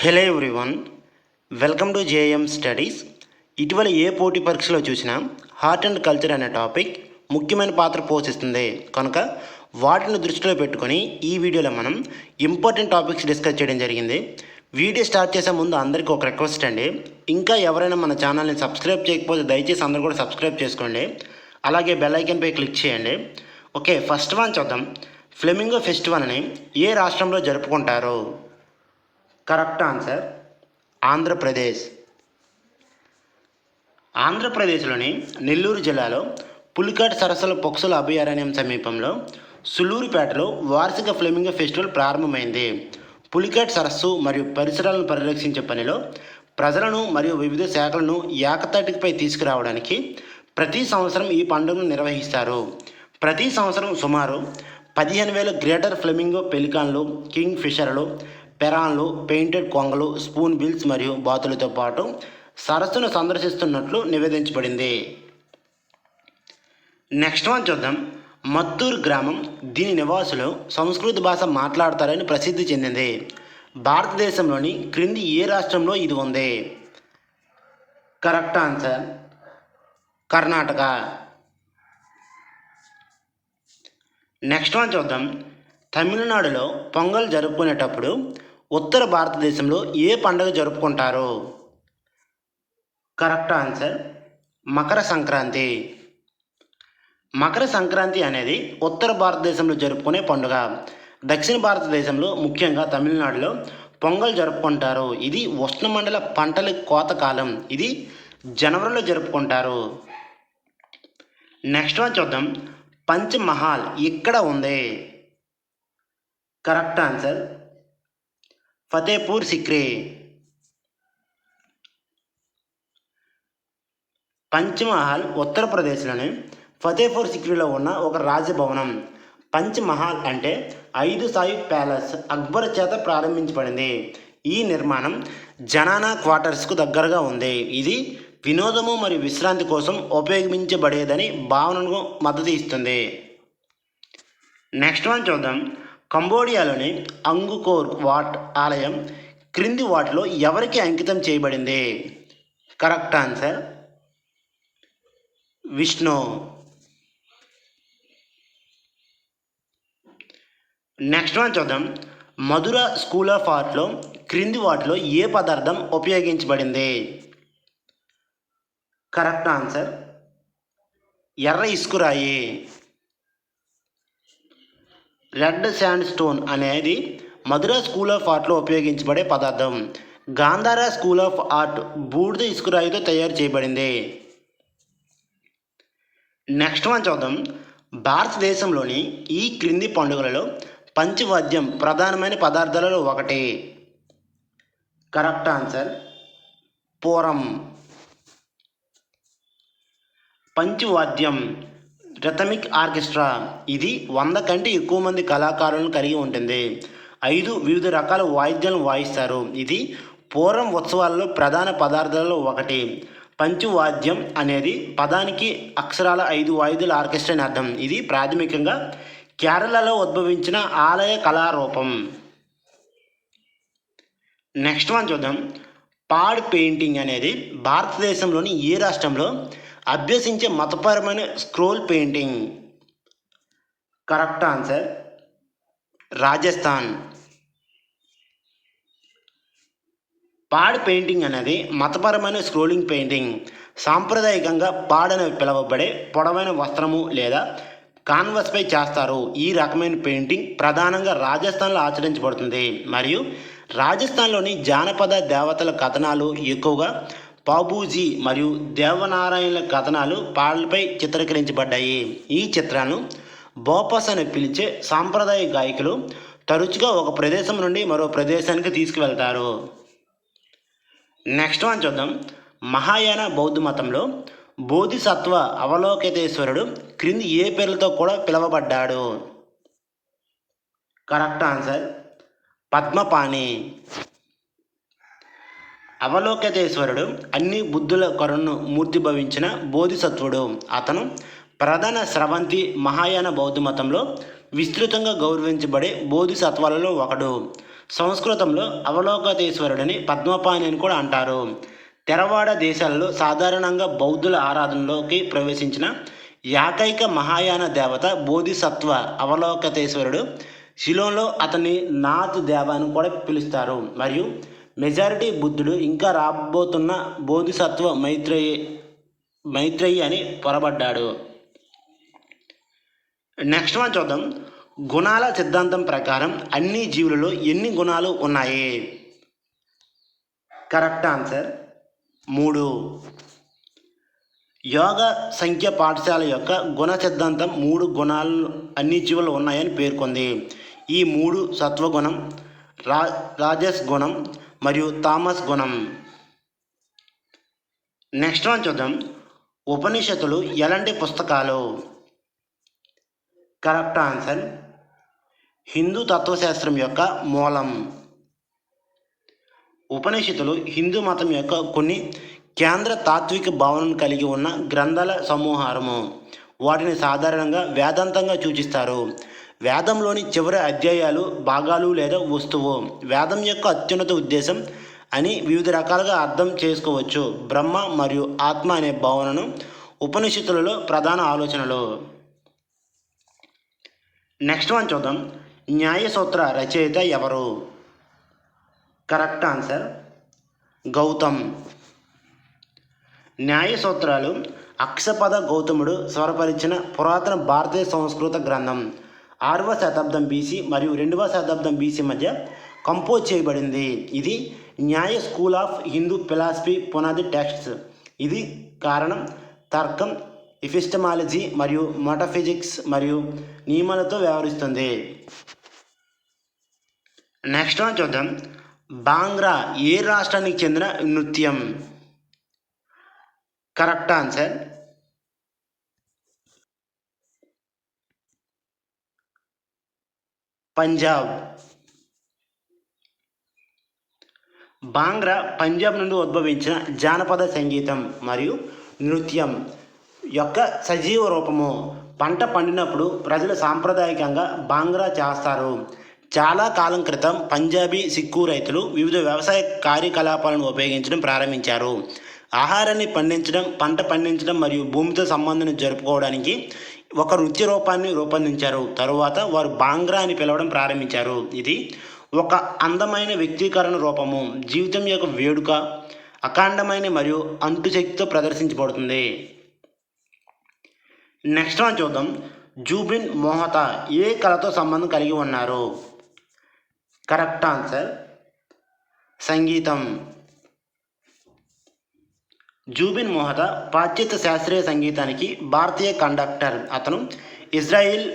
Hello everyone welcome to JM studies. ఇటీవల ఏ పోటీ పరీక్షలో చూసినా హార్ట్ అండ్ కల్చర్ అనే టాపిక్ ముఖ్యమైన పాత్ర పోషిస్తుంది. కనుక వాటిని దృష్టిలో పెట్టుకొని ఈ వీడియోలో మనం ఇంపార్టెంట్ టాపిక్స్ డిస్కస్ చేయడం జరిగింది. వీడియో స్టార్ట్ చేసే ముందు అందరికీ ఒక రిక్వెస్ట్ అండి. ఇంకా ఎవరైనా మన ఛానల్ని సబ్స్క్రైబ్ చేయకపోతే దయచేసి అందరూ కూడా సబ్స్క్రైబ్ చేసుకోండి. అలాగే బెల్ ఐకన్పై క్లిక్ చేయండి. ఓకే ఫస్ట్ వన్ చూద్దాం. ఫ్లెమింగో ఫెస్టివల్ని ఏ రాష్ట్రంలో జరుపుకుంటారు? Correct answer Andhra Pradesh. ఆంధ్రప్రదేశ్లోని నెల్లూరు జిల్లాలో పులికాట్ సరస్సుల పక్షుల అభయారణ్యం సమీపంలో సులూరుపేటలో వార్షిక ఫ్లెమింగ ఫెస్టివల్ ప్రారంభమైంది. పులికాట్ సరస్సు మరియు పరిసరాలను పరిరక్షించే పనిలో ప్రజలను మరియు వివిధ శాఖలను ఏకతాటికపై తీసుకురావడానికి ప్రతి సంవత్సరం ఈ పండుగను నిర్వహిస్తారు. ప్రతి సంవత్సరం సుమారు పదిహేను వేల గ్రేటర్ ఫ్లెమింగో పెలికాన్లు కింగ్ ఫిషర్లు పెరాన్లు పెయింటెడ్ కొంగలు స్పూన్ బిల్స్ మరియు బాతులతో పాటు సరస్సును సందర్శిస్తున్నట్లు నివేదించబడింది. నెక్స్ట్ వన్ చూద్దాం. మత్తూర్ గ్రామం దీని నివాసులు సంస్కృత భాష మాట్లాడతారని ప్రసిద్ధి చెందింది. భారతదేశంలోని క్రింది ఏ రాష్ట్రంలో ఇది ఉంది? Correct answer Karnataka. Next one చూద్దాం. తమిళనాడులో పొంగల్ జరుపుకునేటప్పుడు ఉత్తర భారతదేశంలో ఏ పండుగ జరుపుకుంటారు? Correct answer Makar Sankranti. మకర సంక్రాంతి అనేది ఉత్తర భారతదేశంలో జరుపుకునే పండుగ. దక్షిణ భారతదేశంలో ముఖ్యంగా తమిళనాడులో పొంగల్ జరుపుకుంటారు. ఇది ఉష్ణమండల పంటల కోత కాలం. ఇది జనవరిలో జరుపుకుంటారు. నెక్స్ట్ వన్ చూద్దాం. పంచమహాల్ ఇక్కడ ఉంది? Correct answer Fatehpur Sikri. Panch Mahal ఉత్తరప్రదేశ్లోని ఫతేపూర్ సిక్రీలో ఉన్న ఒక రాజభవనం. పంచమహల్ అంటే ఐదు సాయి ప్యాలెస్ అక్బర్ చేత ప్రారంభించబడింది. ఈ నిర్మాణం జనానా క్వార్టర్స్కు దగ్గరగా ఉంది. ఇది వినోదము మరియు విశ్రాంతి కోసం ఉపయోగించబడేదని భావనకు మద్దతు ఇస్తుంది. నెక్స్ట్ వన్ చూద్దాం. కంబోడియాలోని అంగుకోర్ వాట్ ఆలయం క్రింది వాటిలో ఎవరికి అంకితం చేయబడింది? Correct answer Vishnu. Next one చూద్దాం. మధుర స్కూల్ ఆఫ్ ఆర్ట్లో క్రింది వాటిలో ఏ పదార్థం ఉపయోగించబడింది? కరెక్ట్ ఆన్సర్ ఎర్ర ఇసుకురాయి రెడ్ శాండ్ స్టోన్ అనేది మధురా స్కూల్ ఆఫ్ ఆర్ట్లో ఉపయోగించబడే పదార్థం. గాంధార స్కూల్ ఆఫ్ ఆర్ట్ బూడిద ఇసుకురాయితో తయారు చేయబడింది. నెక్స్ట్ వన్ చూద్దాం. భారతదేశంలోని ఈ క్రింది పండుగలలో పంచవాద్యం ప్రధానమైన పదార్థాలలో ఒకటి. Correct answer. Pooram. Panchavadyam. Rhythmic orchestra. ఇది వంద కంటే ఎక్కువ మంది కళాకారులను కలిగి ఉంటుంది. ఐదు వివిధ రకాల వాయిద్యాలను వాయిస్తారు. ఇది పూర్వం ఉత్సవాలలో ప్రధాన పదార్థాలలో ఒకటి. పంచువాద్యం అనేది పదానికి అక్షరాల ఐదు వాయిద్యాల ఆర్కెస్ట్రా అని అర్థం. ఇది ప్రాథమికంగా కేరళలో ఉద్భవించిన ఆలయ కళారూపం. నెక్స్ట్ వన్ చూద్దాం. పాడ్ పెయింటింగ్ అనేది భారతదేశంలోని ఏ రాష్ట్రంలో అభ్యసించే మతపరమైన scroll painting. Correct answer. Rajasthan. Phad painting అనేది మతపరమైన స్క్రోలింగ్ పెయింటింగ్. సాంప్రదాయకంగా పాడ్ అని పిలువబడే పొడవైన వస్త్రము లేదా కాన్వస్పై చేస్తారు. ఈ రకమైన పెయింటింగ్ ప్రధానంగా రాజస్థాన్లో ఆచరించబడుతుంది. మరియు రాజస్థాన్లోని జానపద దేవతల కథనాలు ఎక్కువగా బాబూజీ మరియు దేవనారాయణల కథనాలు పాటలపై చిత్రీకరించబడ్డాయి. ఈ చిత్రాలను బోపస్ అని పిలిచే సాంప్రదాయ గాయకులు తరచుగా ఒక ప్రదేశం నుండి మరో ప్రదేశానికి తీసుకువెళ్తారు. నెక్స్ట్ వన్ చూద్దాం. మహాయాన బౌద్ధ మతంలో బోధిసత్వ అవలోకితేశ్వరుడు క్రింది ఏ పేర్లతో కూడా పిలువబడ్డాడు? Correct answer Padmapani. అవలోకితేశ్వరుడు అన్ని బుద్ధుల కొరను మూర్తిభవించిన బోధిసత్వుడు. అతను ప్రధాన స్రవంతి మహాయాన బౌద్ధ మతంలో విస్తృతంగా గౌరవించబడే బోధిసత్వాలలో ఒకడు. సంస్కృతంలో అవలోకతేశ్వరుడని పద్మపాణి అని కూడా అంటారు. తెరవాడ దేశాలలో సాధారణంగా బౌద్ధుల ఆరాధనలోకి ప్రవేశించిన ఏకైక మహాయాన దేవత బోధిసత్వ అవలోకతేశ్వరుడు శిలోంలో అతన్ని నాథ్ దేవ అని కూడా పిలుస్తారు. మరియు మెజారిటీ బుద్ధుడు ఇంకా రాబోతున్న బోధిసత్వ మైత్రేయి మైత్రేయి అని పొరబడ్డాడు. నెక్స్ట్ వన్ చూద్దాం. గుణాల సిద్ధాంతం ప్రకారం అన్ని జీవులలో ఎన్ని గుణాలు ఉన్నాయి? కరెక్ట్ ఆన్సర్ మూడు. యోగ సంఖ్య పాఠశాల యొక్క గుణ సిద్ధాంతం మూడు గుణాలు అన్ని జీవులు ఉన్నాయని పేర్కొంది. ఈ మూడు సత్వగుణం రా రాజస్ గుణం మరియు తామస్ గుణం. నెక్స్ట్ వన్ చూద్దాం. ఉపనిషత్తులు ఎలాంటి పుస్తకాలు? Correct answer. హిందూ తత్వశాస్త్రం యొక్క మూలం. ఉపనిషత్తులు హిందూ మతం యొక్క కొన్ని కేంద్ర తాత్విక భావనను కలిగి ఉన్న గ్రంథాల సమూహారము. వాటిని సాధారణంగా వేదాంతంగా సూచిస్తారు. వేదంలోని చివరి అధ్యాయాలు భాగాలు లేదా వస్తువు. వేదం యొక్క అత్యున్నత ఉద్దేశం అని వివిధ రకాలుగా అర్థం చేసుకోవచ్చు. బ్రహ్మ మరియు ఆత్మ అనే భావనను ఉపనిషత్తులలో ప్రధాన ఆలోచనలు. నెక్స్ట్ వన్ చూద్దాం. న్యాయసూత్ర రచయిత ఎవరు? Correct answer Gautam. న్యాయసూత్రాలు అక్షపద గౌతముడు స్వరపరిచిన పురాతన భారతీయ సంస్కృత గ్రంథం. ఆరవ శతాబ్దం బీసీ మరియు రెండవ శతాబ్దం బీసీ మధ్య కంపోజ్ చేయబడింది. ఇది Nyaya school of Hindu philosophy పునాది టెక్స్ట్స్ ఇది కారణం తర్కం ఇఫిస్టమాలజీ మరియు మోటఫిజిక్స్ మరియు నియమాలతో వ్యవహరిస్తుంది. నెక్స్ట్ వన్ చూద్దాం. బాంగ్రా ఏ రాష్ట్రానికి చెందిన నృత్యం? Correct answer Punjab. Bhangra Punjab నుండి ఉద్భవించిన జానపద సంగీతం మరియు నృత్యం యొక్క సజీవ రూపము. పంట పండినప్పుడు ప్రజలు సాంప్రదాయకంగా బాంగ్రా చేస్తారు. చాలా కాలం క్రితం పంజాబీ సిక్కు రైతులు వివిధ వ్యవసాయ కార్యకలాపాలను ఉపయోగించడం ప్రారంభించారు. ఆహారాన్ని పండించడం పంట పండించడం మరియు భూమితో సంబంధం జరుపుకోవడానికి ఒక నృత్య రూపాన్ని రూపొందించారు. తరువాత వారు బాంగ్రా అని పిలవడం ప్రారంభించారు. ఇది ఒక అందమైన వ్యక్తీకరణ రూపము. జీవితం యొక్క వేడుక అఖండమైన మరియు అంటుశక్తితో ప్రదర్శించబడుతుంది. నెక్స్ట్ మనం చూద్దాం. జూబిన్ మోహత ఏ కళతో సంబంధం కలిగి ఉన్నారు? కరెక్ట్ ఆన్సర్ సంగీతం. జూబిన్ మోహత పాశ్చాత్య శాస్త్రీయ సంగీతానికి భారతీయ కండక్టర్ అతను ఇజ్రాయిల్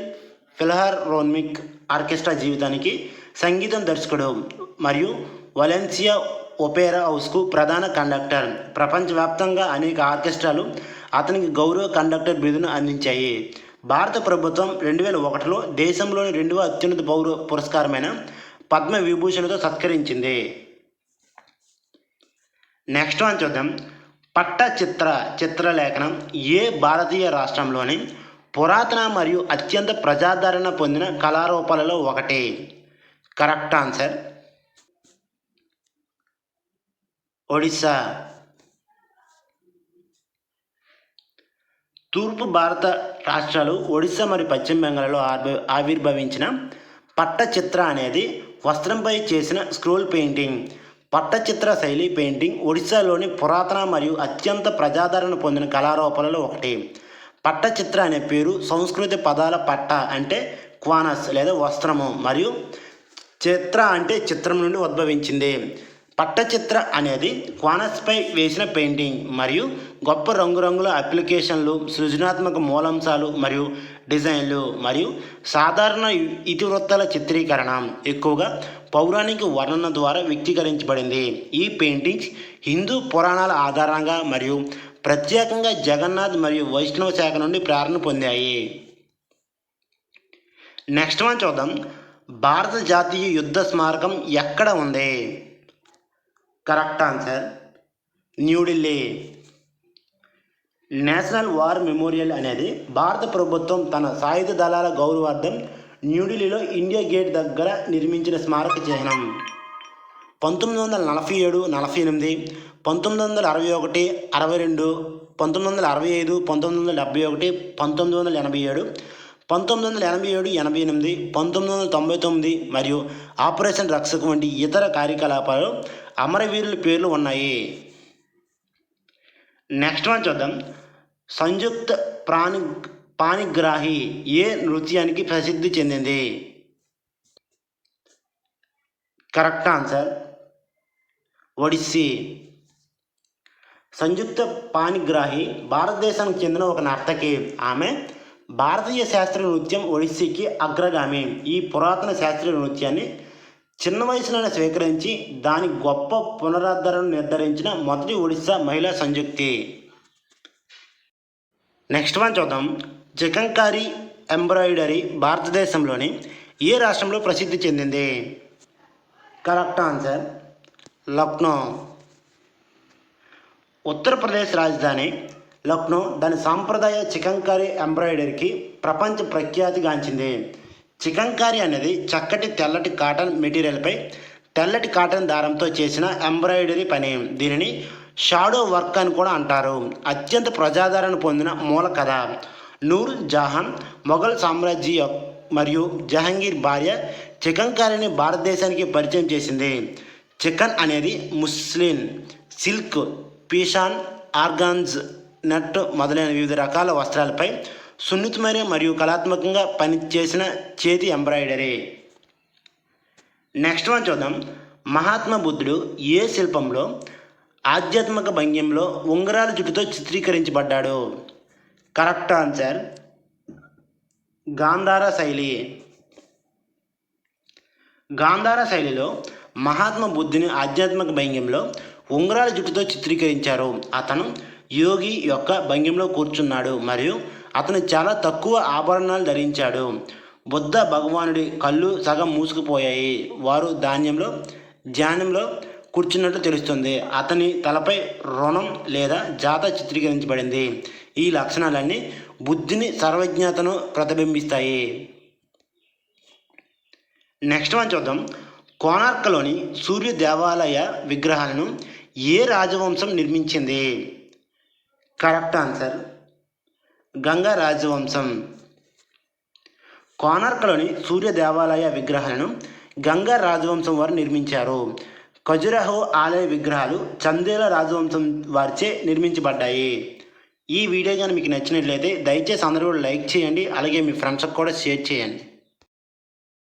ఫిల్హార్ రోన్మిక్ ఆర్కెస్ట్రా జీవితానికి సంగీతం దర్శకుడు మరియు వలెన్సియా ఒపేరా హౌస్కు ప్రధాన కండక్టర్. ప్రపంచవ్యాప్తంగా అనేక ఆర్కెస్ట్రాలు అతనికి గౌరవ కండక్టర్ బిరుదును అందించాయి. భారత ప్రభుత్వం రెండు వేల ఒకటిలో దేశంలోని రెండవ అత్యున్నత పౌర పురస్కారమైన పద్మ విభూషణతో సత్కరించింది. నెక్స్ట్ వన్ చూద్దాం. పట్టచిత్ర చిత్రలేఖనం ఏ భారతీయ రాష్ట్రంలోని పురాతన మరియు అత్యంత ప్రజాదరణ పొందిన కళారూపాలలో ఒకటి? Correct answer. ఒడిశా తూర్పు భారత రాష్ట్రాలు ఒడిశా మరియు పశ్చిమ బెంగాల్లో ఆవిర్భవించిన పట్టచిత్ర అనేది వస్త్రంపై చేసిన స్క్రోల్ పెయింటింగ్. పట్టచిత్ర శైలి పెయింటింగ్ ఒడిశాలోని పురాతన మరియు అత్యంత ప్రజాదరణ పొందిన కళారూపాలలో ఒకటి. పట్టచిత్ర అనే పేరు సంస్కృతి పదాల పట్ట అంటే క్వానస్ లేదా వస్త్రము మరియు చిత్ర అంటే చిత్రం నుండి ఉద్భవించింది. పట్టచిత్ర అనేది క్వానస్పై వేసిన పెయింటింగ్ మరియు గొప్ప రంగురంగుల అప్లికేషన్లు సృజనాత్మక మూలాంశాలు మరియు డిజైన్లు మరియు సాధారణ ఇతివృత్తాల చిత్రీకరణ. ఎక్కువగా పౌరాణిక వర్ణన ద్వారా వ్యక్తీకరించబడింది. ఈ పెయింటింగ్స్ హిందూ పురాణాల ఆధారంగా మరియు ప్రత్యేకంగా జగన్నాథ్ మరియు వైష్ణవ శాఖ నుండి ప్రేరణ పొందాయి. నెక్స్ట్ వన్ చూద్దాం. భారత జాతీయ యుద్ధ స్మారకం ఎక్కడ ఉంది? Correct answer New Delhi national war memorial అనేది భారత ప్రభుత్వం తన సాయుధ దళాల గౌరవార్థం న్యూఢిల్లీలో ఇండియా గేట్ దగ్గర నిర్మించిన స్మారక చిహ్నం. పంతొమ్మిది వందల నలభై ఏడు నలభై ఎనిమిది పంతొమ్మిది వందల అరవై ఒకటి అరవై రెండు పంతొమ్మిది వందల అరవై ఐదు పంతొమ్మిది వందల డెబ్బై ఒకటి పంతొమ్మిది వందల ఎనభై ఏడు పంతొమ్మిది వందల ఎనభై ఏడు ఎనభై ఎనిమిది పంతొమ్మిది వందల తొంభై తొమ్మిది మరియు ఆపరేషన్ రక్షక్ వంటి ఇతర కార్యకలాపాలు అమరవీరుల పేర్లు ఉన్నాయి. నెక్స్ట్ వన్ చూద్దాం. సంయుక్త ప్రాణి పాణిగ్రాహి ఏ నృత్యానికి ప్రసిద్ధి చెందింది? Correct answer Odissi. సంయుక్త పాణిగ్రాహి భారతదేశానికి చెందిన ఒక నర్తకి. ఆమె భారతీయ శాస్త్రీయ నృత్యం ఒడిస్సీకి అగ్రగామి. ఈ పురాతన శాస్త్రీయ నృత్యాన్ని చిన్న వయసులోనే స్వీకరించి దాని గొప్ప పునరుద్ధరణను నిర్ధారించిన మొదటి ఒడిస్సా మహిళా సంయుక్తి. నెక్స్ట్ వన్ చూద్దాం. చికంకారీ ఎంబ్రాయిడరీ భారతదేశంలోని ఏ రాష్ట్రంలో ప్రసిద్ధి చెందింది? Correct answer Lucknow. ఉత్తరప్రదేశ్ రాజధాని లక్నో దాని సాంప్రదాయ చికంకారీ ఎంబ్రాయిడరీకి ప్రపంచ ప్రఖ్యాతిగాంచింది చికంకారీ అనేది చక్కటి తెల్లటి కాటన్ మెటీరియల్పై తెల్లటి కాటన్ దారంతో చేసిన ఎంబ్రాయిడరీ పని. దీనిని షాడో వర్క్ అని కూడా అంటారు. అత్యంత ప్రజాదరణ పొందిన మూల కథ. నూర్ జహాన్ మొఘల్ సామ్రాజ్య మరియు జహంగీర్ భార్య చికెన్ కర్రీని భారతదేశానికి పరిచయం చేసింది. చికెన్ అనేది ముస్లిన్ సిల్క్ పీషాన్ ఆర్గాన్స్ నట్ మొదలైన వివిధ రకాల వస్త్రాలపై సున్నితమైన మరియు కళాత్మకంగా పనిచేసిన చేతి ఎంబ్రాయిడరీ. నెక్స్ట్ వన్ చూద్దాం. మహాత్మా బుద్ధుడు ఏ శిల్పంలో ఆధ్యాత్మిక భంగ్యంలో ఉంగరాల జుట్టుతో చిత్రీకరించబడ్డాడు. కరెక్ట్ ఆన్సర్ గాంధార శైలి. గాంధార శైలిలో మహాత్మా బుద్ధుని ఆధ్యాత్మిక భంగ్యంలో ఉంగరాల జుట్టుతో చిత్రీకరించారు. అతను యోగి యొక్క భంగ్యంలో కూర్చున్నాడు మరియు అతను చాలా తక్కువ ఆభరణాలు ధరించాడు. బుద్ధ భగవానుడి కళ్ళు సగం మూసుకుపోయాయి. వారు ధాన్యంలో ధ్యానంలో కూర్చున్నట్లు తెలుస్తుంది. అతని తలపై రుణం లేదా జాత చిత్రీకరించబడింది. ఈ లక్షణాలన్నీ బుద్ధిని సర్వజ్ఞతను ప్రతిబింబిస్తాయి. నెక్స్ట్ మనం చూద్దాం. కోనార్కలోని సూర్య దేవాలయ విగ్రహాలను ఏ రాజవంశం నిర్మించింది? కరెక్ట్ ఆన్సర్ గంగా రాజవంశం. కోనార్కలోని సూర్య దేవాలయ విగ్రహాలను గంగా రాజవంశం వారు నిర్మించారు. ఖజురహో ఆలయ విగ్రహాలు చందేల రాజవంశం వారిచే నిర్మించబడ్డాయి. ఈ వీడియో కానీ మీకు నచ్చినట్లయితే దయచేసి అందరూ కూడా లైక్ చేయండి. అలాగే మీ ఫ్రెండ్స్కి కూడా షేర్ చేయండి.